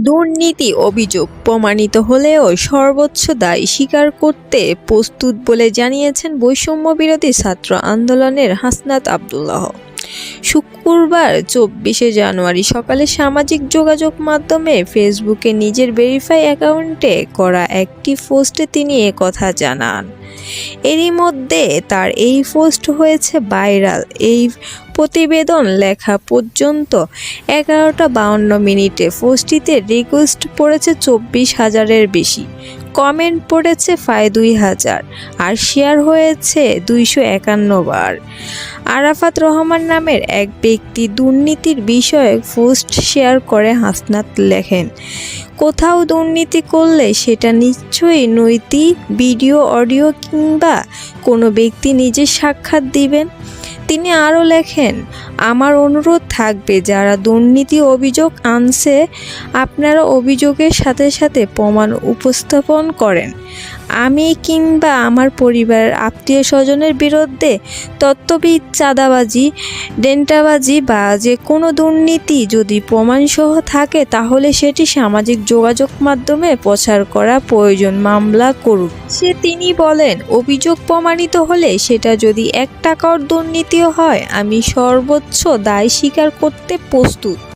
দুর্নীতি অভিযোগ প্রমাণিত হলেও সর্বোচ্চ দায় স্বীকার করতে প্রস্তুত বলে জানিয়েছেন বৈষম্য বিরোধী ছাত্র আন্দোলনের হাসনাত আবদুল্লাহ। শুক্রবার, চব্বিশে জানুয়ারি, সকালে সামাজিক যোগাযোগ মাধ্যমে ফেসবুকে নিজের ভেরিফাই অ্যাকাউন্টে করা একটি পোস্টে তিনি কথা জানান। এরই মধ্যে তার এই পোস্ট হয়েছে ভাইরাল এই প্রতিবেদন লেখা পর্যন্ত এগারোটা বাউন্ন মিনিটে পোস্টটিতে রিকোয়েস্ট পড়েছে চব্বিশ হাজারের বেশি। কমেন্ট পড়েছে প্রায় দুই হাজার আর শেয়ার হয়েছে দুইশো একান্ন বার। আরাফাত রহমান নামের এক ব্যক্তি দুর্নীতির বিষয়ে পোস্ট শেয়ার করে হাসনাত লেখেন, কোথাও দুর্নীতি করলে সেটা নিশ্চয়ই নৈতিক, ভিডিও, অডিও কিংবা কোনো ব্যক্তি নিজে সাক্ষাৎ দিবেন। তিনি আরও লেখেন, আমার অনুরোধ থাকবে, যারা দুর্নীতি অভিযোগ আনছে, আপনারা অভিযোগের সাথে সাথে প্রমাণ উপস্থাপন করেন। আমি কিংবা আমার পরিবার আত্মীয় স্বজনের বিরুদ্ধে তত্ত্ববিদ, চাঁদাবাজি, ডেন্টাবাজি বা যে কোনো দুর্নীতি যদি প্রমাণসহ থাকে, তাহলে সেটি সামাজিক যোগাযোগ মাধ্যমে প্রচার করা প্রয়োজন মামলা করুন সে তিনি বলেন, অভিযোগ প্রমাণিত হলে সেটা যদি এক টাকার দুর্নীতিও হয়, আমি সর্বোচ্চ দায় স্বীকার করতে প্রস্তুত।